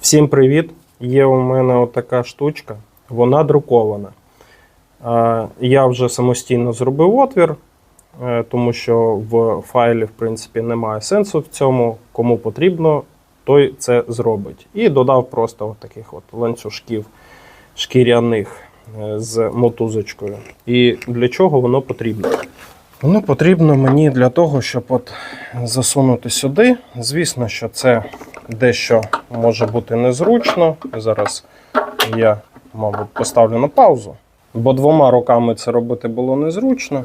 Всім привіт! Є у мене отака штучка, вона друкована. Я вже самостійно зробив отвір, е, тому що в файлі, в принципі, немає сенсу в цьому. Кому потрібно, той це зробить. І додав просто таких от ланцюжків шкіряних е, з мотузочкою. І для чого воно потрібно? Воно потрібно мені для того, щоб от засунути сюди. Звісно, що це дещо може бути незручно. Зараз я, мабуть, поставлю на паузу, бо двома руками це робити було незручно.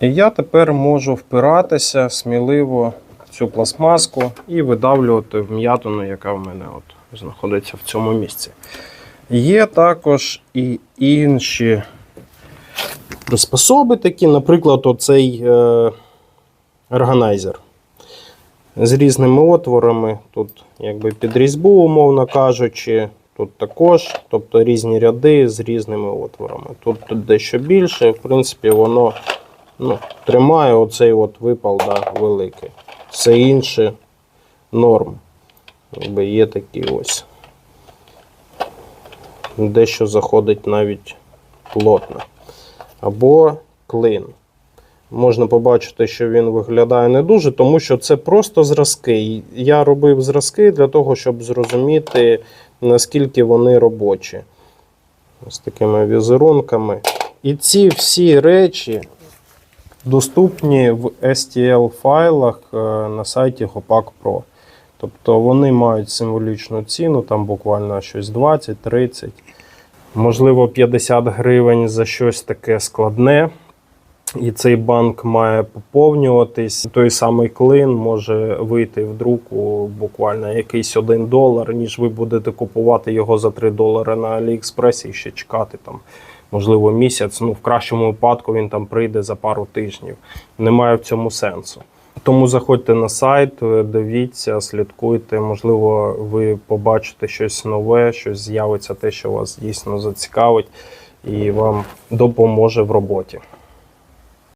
І я тепер можу впиратися сміливо в цю пластмаску і видавлювати вм'ятину, яка в мене от знаходиться в цьому місці. Є також і інші приспособи такі, наприклад, оцей е, органайзер з різними отворами. Тут якби під різьбу, умовно кажучи, тут також, тобто різні ряди з різними отворами. Тут, тут дещо більше, в принципі, воно ну, тримає оцей от випал да, великий. Все інше норм. Якби є такі ось. Дещо заходить навіть плотно. Або клин. Можна побачити, що він виглядає не дуже, тому що це просто зразки. Я робив зразки для того, щоб зрозуміти, наскільки вони робочі. З такими візерунками. І ці всі речі доступні в STL файлах е, на сайті Hopak Pro. Тобто вони мають символічну ціну, там буквально щось 20-30, можливо 50 гривень за щось таке складне. І цей банк має поповнюватись. Той самий клин може вийти в друку буквально якийсь один долар, ніж ви будете купувати його за 3 долари на Аліекспресі і ще чекати там, можливо, місяць. Ну, в кращому випадку він там прийде за пару тижнів. Немає в цьому сенсу. Тому заходьте на сайт, дивіться, слідкуйте. Можливо, ви побачите щось нове, щось з'явиться те, що вас дійсно зацікавить і вам допоможе в роботі.